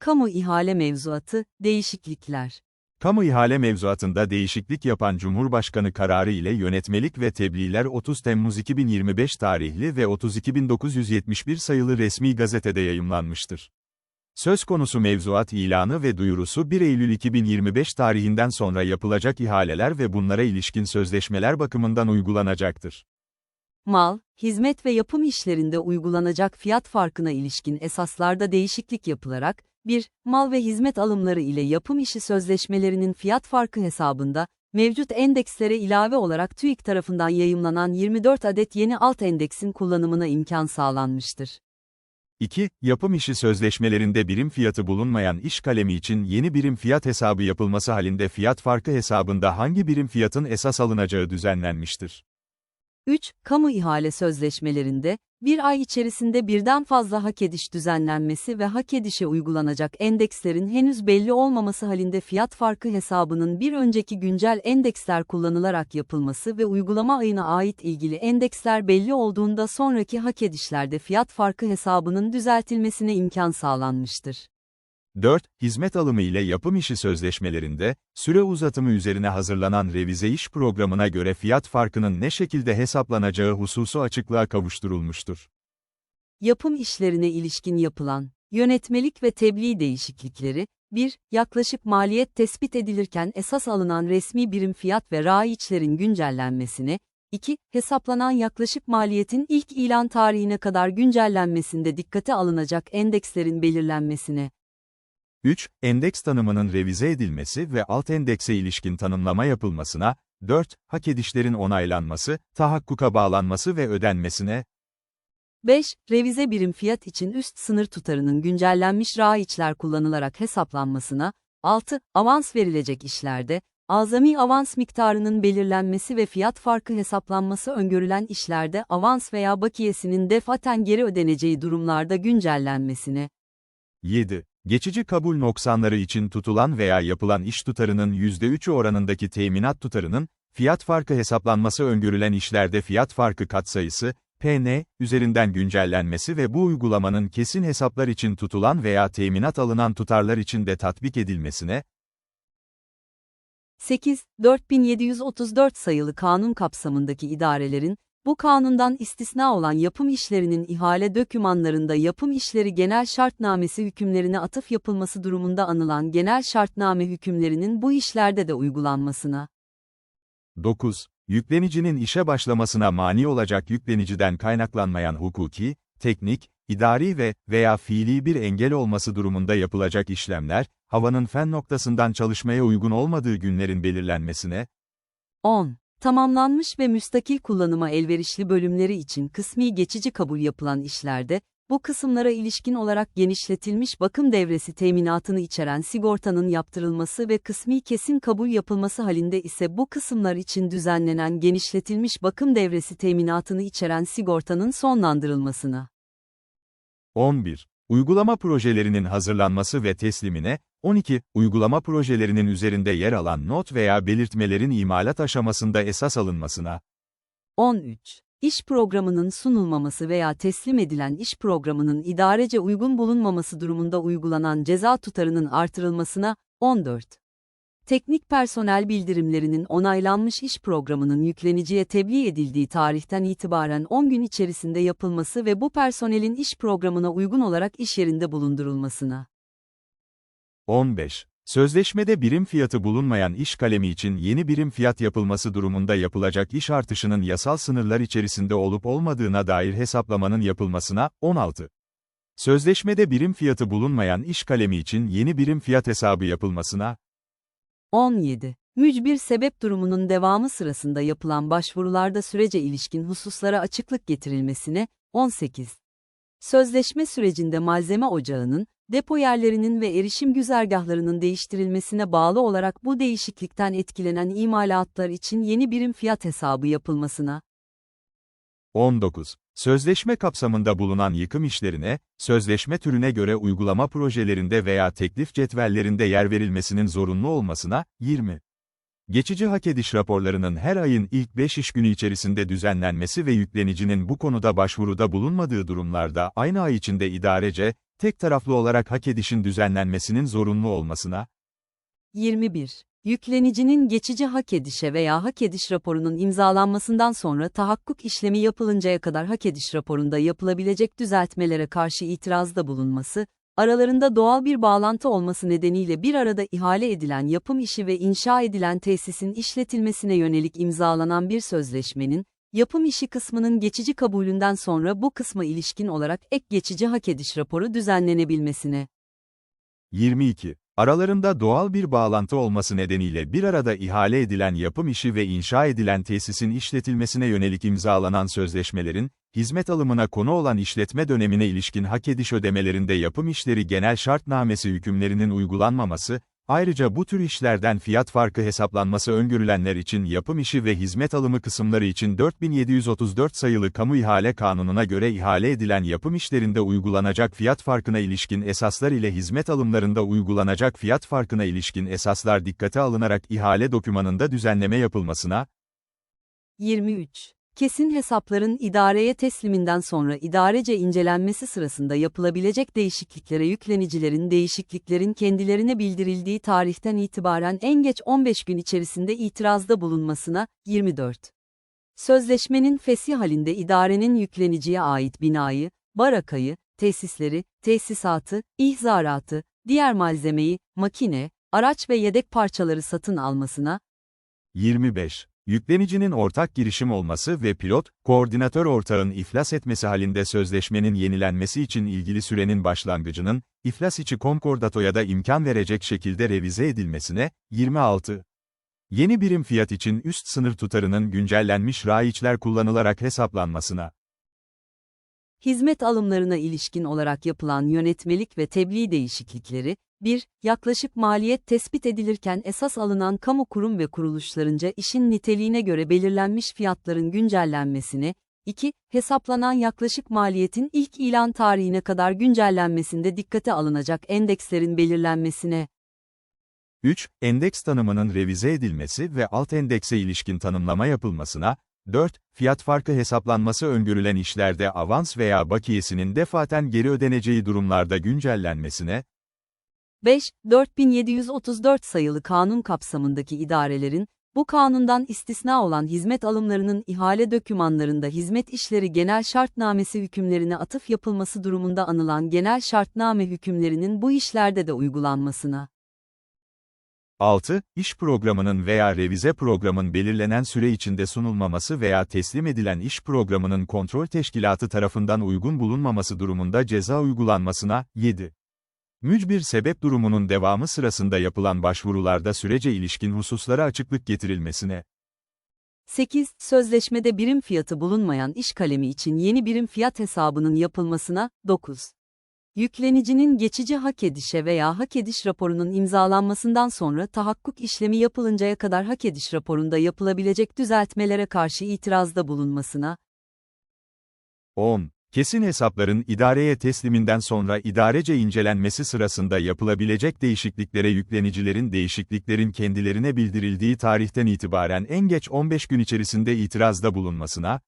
Kamu ihale mevzuatı, değişiklikler. Kamu ihale mevzuatında değişiklik yapan Cumhurbaşkanı kararı ile yönetmelik ve tebliğler 30 Temmuz 2025 tarihli ve 32.971 sayılı resmi gazetede yayımlanmıştır. Söz konusu mevzuat ilanı ve duyurusu 1 Eylül 2025 tarihinden sonra yapılacak ihaleler ve bunlara ilişkin sözleşmeler bakımından uygulanacaktır. Mal, hizmet ve yapım işlerinde uygulanacak fiyat farkına ilişkin esaslarda değişiklik yapılarak, 1. Mal ve hizmet alımları ile yapım işi sözleşmelerinin fiyat farkı hesabında, mevcut endekslere ilave olarak TÜİK tarafından yayımlanan 24 adet yeni alt endeksin kullanımına imkan sağlanmıştır. 2. Yapım işi sözleşmelerinde birim fiyatı bulunmayan iş kalemi için yeni birim fiyat hesabı yapılması halinde fiyat farkı hesabında hangi birim fiyatın esas alınacağı düzenlenmiştir. 3. Kamu ihale sözleşmelerinde, bir ay içerisinde birden fazla hak ediş düzenlenmesi ve hak edişe uygulanacak endekslerin henüz belli olmaması halinde fiyat farkı hesabının bir önceki güncel endeksler kullanılarak yapılması ve uygulama ayına ait ilgili endeksler belli olduğunda sonraki hak edişlerde fiyat farkı hesabının düzeltilmesine imkan sağlanmıştır. 4. Hizmet alımı ile yapım işi sözleşmelerinde, süre uzatımı üzerine hazırlanan revize iş programına göre fiyat farkının ne şekilde hesaplanacağı hususu açıklığa kavuşturulmuştur. Yapım işlerine ilişkin yapılan, yönetmelik ve tebliğ değişiklikleri, 1. Yaklaşık maliyet tespit edilirken esas alınan resmi birim fiyat ve raiçlerin güncellenmesine, 2. Hesaplanan yaklaşık maliyetin ilk ilan tarihine kadar güncellenmesinde dikkate alınacak endekslerin belirlenmesine, 3. Endeks tanımının revize edilmesi ve alt endekse ilişkin tanımlama yapılmasına, 4. Hak edişlerin onaylanması, tahakkuka bağlanması ve ödenmesine, 5. Revize birim fiyat için üst sınır tutarının güncellenmiş raiçler kullanılarak hesaplanmasına, 6. Avans verilecek işlerde, azami avans miktarının belirlenmesi ve fiyat farkı hesaplanması öngörülen işlerde avans veya bakiyesinin defaten geri ödeneceği durumlarda güncellenmesine, 7. Geçici kabul noksanları için tutulan veya yapılan iş tutarının %3'ü oranındaki teminat tutarının, fiyat farkı hesaplanması öngörülen işlerde fiyat farkı katsayısı, PN, üzerinden güncellenmesi ve bu uygulamanın kesin hesaplar için tutulan veya teminat alınan tutarlar için de tatbik edilmesine, 8. 4734 sayılı kanun kapsamındaki idarelerin, bu kanundan istisna olan yapım işlerinin ihale dökümanlarında yapım işleri genel şartnamesi hükümlerine atıf yapılması durumunda anılan genel şartname hükümlerinin bu işlerde de uygulanmasına. 9. Yüklenicinin işe başlamasına mani olacak yükleniciden kaynaklanmayan hukuki, teknik, idari ve veya fiili bir engel olması durumunda yapılacak işlemler, havanın fen noktasından çalışmaya uygun olmadığı günlerin belirlenmesine, 10. Tamamlanmış ve müstakil kullanıma elverişli bölümleri için kısmi geçici kabul yapılan işlerde, bu kısımlara ilişkin olarak genişletilmiş bakım devresi teminatını içeren sigortanın yaptırılması ve kısmi kesin kabul yapılması halinde ise bu kısımlar için düzenlenen genişletilmiş bakım devresi teminatını içeren sigortanın sonlandırılmasına. 11. Uygulama projelerinin hazırlanması ve teslimine, 12. Uygulama projelerinin üzerinde yer alan not veya belirtmelerin imalat aşamasında esas alınmasına, 13. İş programının sunulmaması veya teslim edilen iş programının idarece uygun bulunmaması durumunda uygulanan ceza tutarının artırılmasına, 14. Teknik personel bildirimlerinin onaylanmış iş programının yükleniciye tebliğ edildiği tarihten itibaren 10 gün içerisinde yapılması ve bu personelin iş programına uygun olarak iş yerinde bulundurulmasına. 15. Sözleşmede birim fiyatı bulunmayan iş kalemi için yeni birim fiyat yapılması durumunda yapılacak iş artışının yasal sınırlar içerisinde olup olmadığına dair hesaplamanın yapılmasına, 16. Sözleşmede birim fiyatı bulunmayan iş kalemi için yeni birim fiyat hesabı yapılmasına, 17. Mücbir sebep durumunun devamı sırasında yapılan başvurularda sürece ilişkin hususlara açıklık getirilmesine, 18. Sözleşme sürecinde malzeme ocağının, depo yerlerinin ve erişim güzergahlarının değiştirilmesine bağlı olarak bu değişiklikten etkilenen imalatlar için yeni birim fiyat hesabı yapılmasına, 19. Sözleşme kapsamında bulunan yıkım işlerine, sözleşme türüne göre uygulama projelerinde veya teklif cetvellerinde yer verilmesinin zorunlu olmasına, 20. Geçici hak ediş raporlarının her ayın ilk 5 iş günü içerisinde düzenlenmesi ve yüklenicinin bu konuda başvuruda bulunmadığı durumlarda aynı ay içinde idarece, tek taraflı olarak hak edişin düzenlenmesinin zorunlu olmasına, 21. Yüklenicinin geçici hak edişe veya hak ediş raporunun imzalanmasından sonra tahakkuk işlemi yapılıncaya kadar hak ediş raporunda yapılabilecek düzeltmelere karşı itirazda bulunması, aralarında doğal bir bağlantı olması nedeniyle bir arada ihale edilen yapım işi ve inşa edilen tesisin işletilmesine yönelik imzalanan bir sözleşmenin, yapım işi kısmının geçici kabulünden sonra bu kısma ilişkin olarak ek geçici hak ediş raporu düzenlenebilmesine. 22. Aralarında doğal bir bağlantı olması nedeniyle bir arada ihale edilen yapım işi ve inşa edilen tesisin işletilmesine yönelik imzalanan sözleşmelerin, hizmet alımına konu olan işletme dönemine ilişkin hak ediş ödemelerinde yapım işleri genel şartnamesi hükümlerinin uygulanmaması, ayrıca bu tür işlerden fiyat farkı hesaplanması öngörülenler için yapım işi ve hizmet alımı kısımları için 4734 sayılı Kamu İhale Kanunu'na göre ihale edilen yapım işlerinde uygulanacak fiyat farkına ilişkin esaslar ile hizmet alımlarında uygulanacak fiyat farkına ilişkin esaslar dikkate alınarak ihale dokümanında düzenleme yapılmasına, 23. Kesin hesapların idareye tesliminden sonra idarece incelenmesi sırasında yapılabilecek değişikliklere yüklenicilerin değişikliklerin kendilerine bildirildiği tarihten itibaren en geç 15 gün içerisinde itirazda bulunmasına, 24. Sözleşmenin fesih halinde idarenin yükleniciye ait binayı, barakayı, tesisleri, tesisatı, ihzaratı, diğer malzemeyi, makine, araç ve yedek parçaları satın almasına, 25. Yüklenicinin ortak girişim olması ve pilot, koordinatör ortağın iflas etmesi halinde sözleşmenin yenilenmesi için ilgili sürenin başlangıcının, iflas içi konkordatoya da imkan verecek şekilde revize edilmesine, 26. Yeni birim fiyat için üst sınır tutarının güncellenmiş raiçler kullanılarak hesaplanmasına, Hizmet alımlarına ilişkin olarak yapılan yönetmelik ve tebliğ değişiklikleri, 1. Yaklaşık maliyet tespit edilirken esas alınan kamu kurum ve kuruluşlarınca işin niteliğine göre belirlenmiş fiyatların güncellenmesine, 2. Hesaplanan yaklaşık maliyetin ilk ilan tarihine kadar güncellenmesinde dikkate alınacak endekslerin belirlenmesine. 3. Endeks tanımının revize edilmesi ve alt endekse ilişkin tanımlama yapılmasına, 4. Fiyat farkı hesaplanması öngörülen işlerde avans veya bakiyesinin defaten geri ödeneceği durumlarda güncellenmesine, 5. 4734 sayılı kanun kapsamındaki idarelerin, bu kanundan istisna olan hizmet alımlarının ihale dokümanlarında hizmet işleri genel şartnamesi hükümlerine atıf yapılması durumunda anılan genel şartname hükümlerinin bu işlerde de uygulanmasına. 6. İş programının veya revize programın belirlenen süre içinde sunulmaması veya teslim edilen iş programının kontrol teşkilatı tarafından uygun bulunmaması durumunda ceza uygulanmasına, 7. Mücbir sebep durumunun devamı sırasında yapılan başvurularda sürece ilişkin hususlara açıklık getirilmesine, 8. Sözleşmede birim fiyatı bulunmayan iş kalemi için yeni birim fiyat hesabının yapılmasına, 9. Yüklenicinin geçici hak edişe veya hak ediş raporunun imzalanmasından sonra tahakkuk işlemi yapılıncaya kadar hak ediş raporunda yapılabilecek düzeltmelere karşı itirazda bulunmasına, 10. Kesin hesapların idareye tesliminden sonra idarece incelenmesi sırasında yapılabilecek değişikliklere yüklenicilerin değişikliklerin kendilerine bildirildiği tarihten itibaren en geç 15 gün içerisinde itirazda bulunmasına,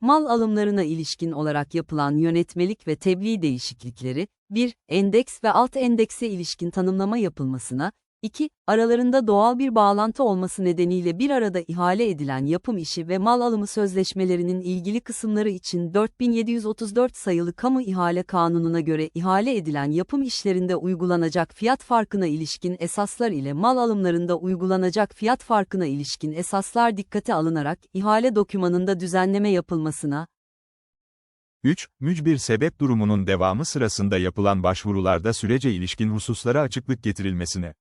mal alımlarına ilişkin olarak yapılan yönetmelik ve tebliğ değişiklikleri, 1. Endeks ve alt endekse ilişkin tanımlama yapılmasına, 2. Aralarında doğal bir bağlantı olması nedeniyle bir arada ihale edilen yapım işi ve mal alımı sözleşmelerinin ilgili kısımları için 4734 sayılı Kamu İhale Kanunu'na göre ihale edilen yapım işlerinde uygulanacak fiyat farkına ilişkin esaslar ile mal alımlarında uygulanacak fiyat farkına ilişkin esaslar dikkate alınarak ihale dokümanında düzenleme yapılmasına, 3. Mücbir sebep durumunun devamı sırasında yapılan başvurularda sürece ilişkin hususlara açıklık getirilmesine,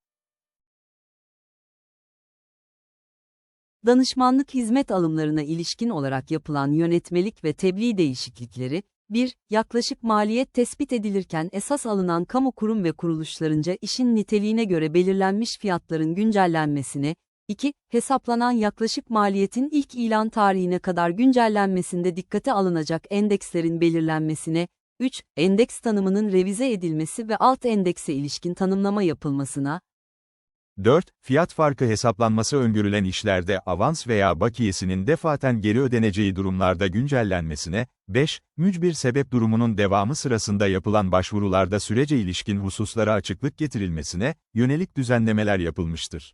danışmanlık hizmet alımlarına ilişkin olarak yapılan yönetmelik ve tebliğ değişiklikleri, 1. Yaklaşık maliyet tespit edilirken esas alınan kamu kurum ve kuruluşlarınca işin niteliğine göre belirlenmiş fiyatların güncellenmesine, 2. Hesaplanan yaklaşık maliyetin ilk ilan tarihine kadar güncellenmesinde dikkate alınacak endekslerin belirlenmesine, 3. Endeks tanımının revize edilmesi ve alt endekse ilişkin tanımlama yapılmasına, 4. Fiyat farkı hesaplanması öngörülen işlerde avans veya bakiyesinin defaten geri ödeneceği durumlarda güncellenmesine, 5. Mücbir sebep durumunun devamı sırasında yapılan başvurularda sürece ilişkin hususlara açıklık getirilmesine, yönelik düzenlemeler yapılmıştır.